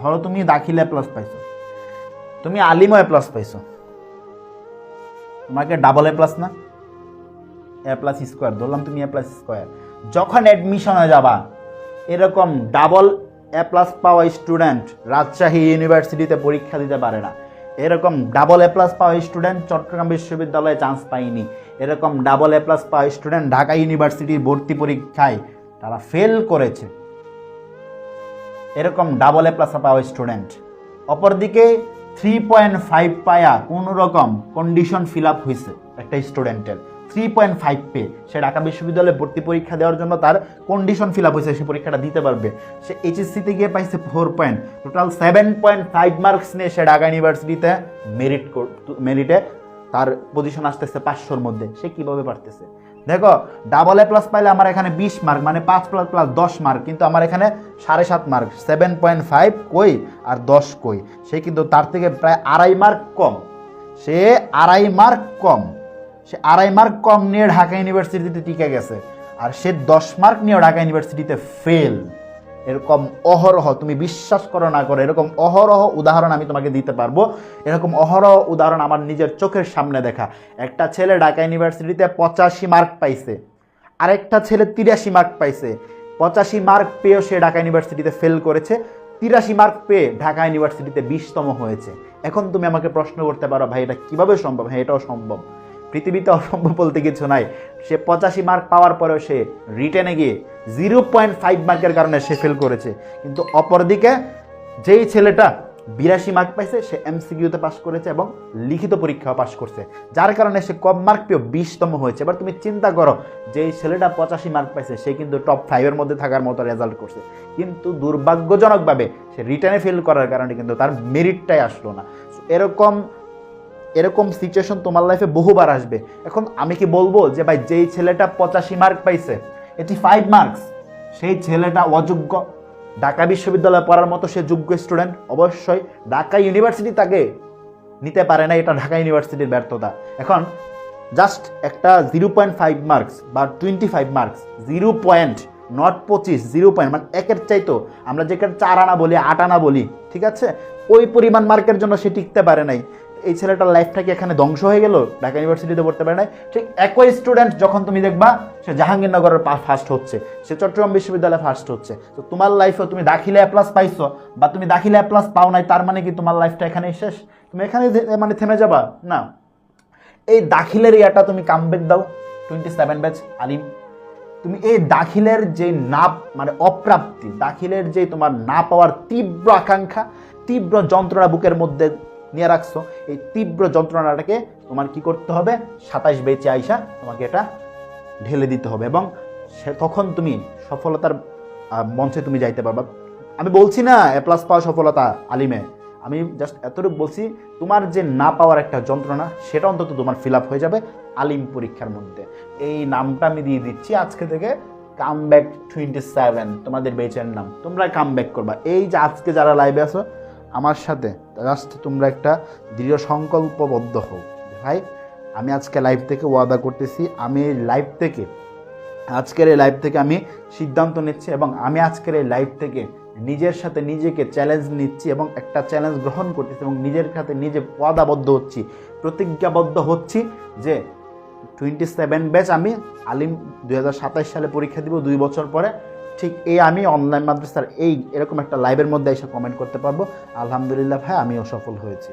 ধরো তুমি দাখিল প্লাস পাইছো। তুমি আলিমও এ প্লাস পাইছো। তোমাকে ডাবল এ প্লাস না? এ প্লাস স্কোয়ার ধরলাম তুমি এ প্লাস স্কোয়ার যখন অ্যাডমিশনে যাবা, এরকম ডাবল এ প্লাস পাওয়া স্টুডেন্ট রাজশাহী ইউনিভার্সিটিতে পরীক্ষা দিতে পারে না। এরকম ডাবল এ প্লাস পাওয়া স্টুডেন্ট চট্টগ্রাম বিশ্ববিদ্যালয়ে চান্স পায়নি। এরকম ডাবল এ প্লাস পাওয়া স্টুডেন্ট ঢাকা ইউনিভার্সিটির ভর্তি পরীক্ষায় তারা ফেল করেছে। এরকম ডাবল এ প্লাস পাওয়া স্টুডেন্ট অপরদিকে থ্রি পয়েন্ট ফাইভ পায়া কোনো রকম কন্ডিশন ফিল আপ হয়েছে একটা স্টুডেন্টের থ্রি পয়েন্ট ফাইভ পে সে ঢাকা বিশ্ববিদ্যালয়ে ভর্তি পরীক্ষা দেওয়ার জন্য তার কন্ডিশন ফিল আপ হয়েছে সে পরীক্ষাটা দিতে পারবে। সে এইচএসসিতে গিয়ে পাইছে four point total seven point five marks নিয়ে সে ঢাকা ইউনিভার্সিটিতে মেরিট মেরিটে তার পজিশন আসতেছে পাঁচশোর মধ্যে। সে কীভাবে পারতেছে? দেখো ডাবল এ প্লাস পাইলে আমার এখানে বিশ মার্ক মানে পাঁচ প্লাস প্লাস দশ মার্ক কিন্তু আমার এখানে সাড়ে সাত মার্ক সেভেন পয়েন্ট ফাইভ কই আর দশ কই? সে কিন্তু তার থেকে প্রায় আড়াই মার্ক কম। সে আড়াই মার্ক কম। সে আড়াই মার্ক কম নিয়ে ঢাকা ইউনিভার্সিটিতে টিকে গেছে। আর সে দশ মার্ক নিয়ে ঢাকা ইউনিভার্সিটিতে ফেল এরকম অহরহ, তুমি বিশ্বাস করো না করো, এরকম অহরহ উদাহরণ আমি তোমাকে দিতে পারব। এরকম অহরহ উদাহরণ আমার নিজের চোখের সামনে দেখা। একটা ছেলে ঢাকা ইউনিভার্সিটিতে পঁচাশি মার্ক পাইছে। আরেকটা ছেলে তিরাশি মার্ক পাইছে। পঁচাশি মার্ক পেয়েও সে ঢাকা ইউনিভার্সিটিতে ফেল করেছে। তিরাশি মার্ক পেয়ে ঢাকা ইউনিভার্সিটিতে বিশতম হয়েছে। এখন তুমি আমাকে প্রশ্ন করতে পারো, ভাই, এটা কীভাবে সম্ভব? হ্যাঁ এটাও সম্ভব। পৃথিবীতে অসম্ভব বলতে কিছু নাই। সে পঁচাশি মার্ক পাওয়ার পরেও সে রিটেনে গিয়ে জিরো পয়েন্ট ফাইভ মার্কের কারণে সে ফেল করেছে। কিন্তু অপরদিকে যেই ছেলেটা বিরাশি মার্ক পাইছে, সে এমসিকিউতে পাশ করেছে এবং লিখিত পরীক্ষাও পাশ করছে। যার কারণে সে কম মার্ক পেয়েও বিশতম হয়েছে। এবার তুমি চিন্তা করো যে এই ছেলেটা পঁচাশি মার্ক পাইছে, সে কিন্তু টপ ফাইভের মধ্যে থাকার মতো রেজাল্ট করছে। কিন্তু দুর্ভাগ্যজনকভাবে সে রিটার্নে ফেল করার কারণে কিন্তু তার মেরিটটাই আসলো না। এরকম এরকম সিচুয়েশন তোমার লাইফে বহুবার আসবে। এখন আমি কি বলব যে ভাই, যেই ছেলেটা পঁচাশি মার্ক পাইছে, এটি ফাইভ মার্কস সেই ছেলেটা অযোগ্য। ঢাকা বিশ্ববিদ্যালয়ে পড়ার মতো সে যোগ্য স্টুডেন্ট অবশ্যই ঢাকা ইউনিভার্সিটি তাকে নিতে পারে না, এটা ঢাকা ইউনিভার্সিটির ব্যর্থতা। এখন জাস্ট একটা জিরো পয়েন্ট ফাইভ মার্কস বা twenty five marks zero point not পঁচিশ জিরো পয়েন্ট মানে একের চাইতো। আমরা যেখানে চার আনা বলি, আট আনা বলি, ঠিক আছে? ওই পরিমাণ মার্কের জন্য সে টিকতে পারে নাই। এই ছেলেটার লাইফটা কি এখানে ধ্বংস হয়ে গেল? ঢাকা ইউনিভার্সিটিতে পড়তে পারে ঠিক একই স্টুডেন্ট যখন তুমি দেখবা, সে জাহাঙ্গীরনগরের ফার্স্ট হচ্ছে, সে চট্টগ্রাম বিশ্ববিদ্যালয়ে ফার্স্ট হচ্ছে। তো তোমার লাইফে তুমি দাখিলে প্লাস পাইছো, বা তুমি দাখিলে প্লাস পাও নাই, তার মানে কি তোমার লাইফটা এখানেই শেষ? তুমি এখানে মানে থেমে যাবা? না। এই দাখিলের ইয়াটা তুমি কামব্যাক দাও টোয়েন্টি সেভেন ব্যাচ আলিম। তুমি এই দাখিলের যে না মানে অপ্রাপ্তি, দাখিলের যে তোমার না পাওয়ার তীব্র আকাঙ্ক্ষা, তীব্র যন্ত্রণা বুকের মধ্যে নিয়ে রাখছো, এই তীব্র যন্ত্রণাটাকে তোমার কি করতে হবে? সাতাশ বেচে আইসা তোমাকে এটা ঢেলে দিতে হবে এবং সে তখন তুমি সফলতার মঞ্চে তুমি যাইতে পারবা। আমি বলছি না এ প্লাস পাওয়া সফলতা, আলিমে। আমি জাস্ট এতটুকু বলছি, তোমার যে না পাওয়ার একটা যন্ত্রণা, সেটা অন্তত তোমার ফিল আপ হয়ে যাবে আলিম পরীক্ষার মধ্যে। এই নামটা আমি দিয়ে দিচ্ছি আজকে থেকে কাম ব্যাক টোয়েন্টি সেভেন তোমাদের বেচের নাম। তোমরা কাম ব্যাক করবা। এই যে আজকে যারা লাইভে আছো আমার সাথে জাস্ট তোমরা একটা দৃঢ় সংকল্পবদ্ধ হও। ভাই, আমি আজকে লাইভ থেকে ওয়াদা করতেছি, আমি লাইভ থেকে, আজকের এই লাইভ থেকে আমি সিদ্ধান্ত নিচ্ছি এবং আমি আজকের এই লাইভ থেকে নিজের সাথে নিজেকে চ্যালেঞ্জ নিচ্ছি এবং একটা চ্যালেঞ্জ গ্রহণ করতেছি এবং নিজের সাথে নিজে ওয়াদাবদ্ধ হচ্ছি, প্রতিজ্ঞাবদ্ধ হচ্ছি যে টোয়েন্টি সেভেন ব্যাচ আমি আলিম দুই সালে পরীক্ষা দিব, দুই বছর পরে ঠিক এই আমি অনলাইন মাদ্রাসার এই এরকম একটা লাইভের মধ্যে এসে কমেন্ট করতে পারব। আলহামদুলিল্লাহ ভাই, আমিও সফল হয়েছি।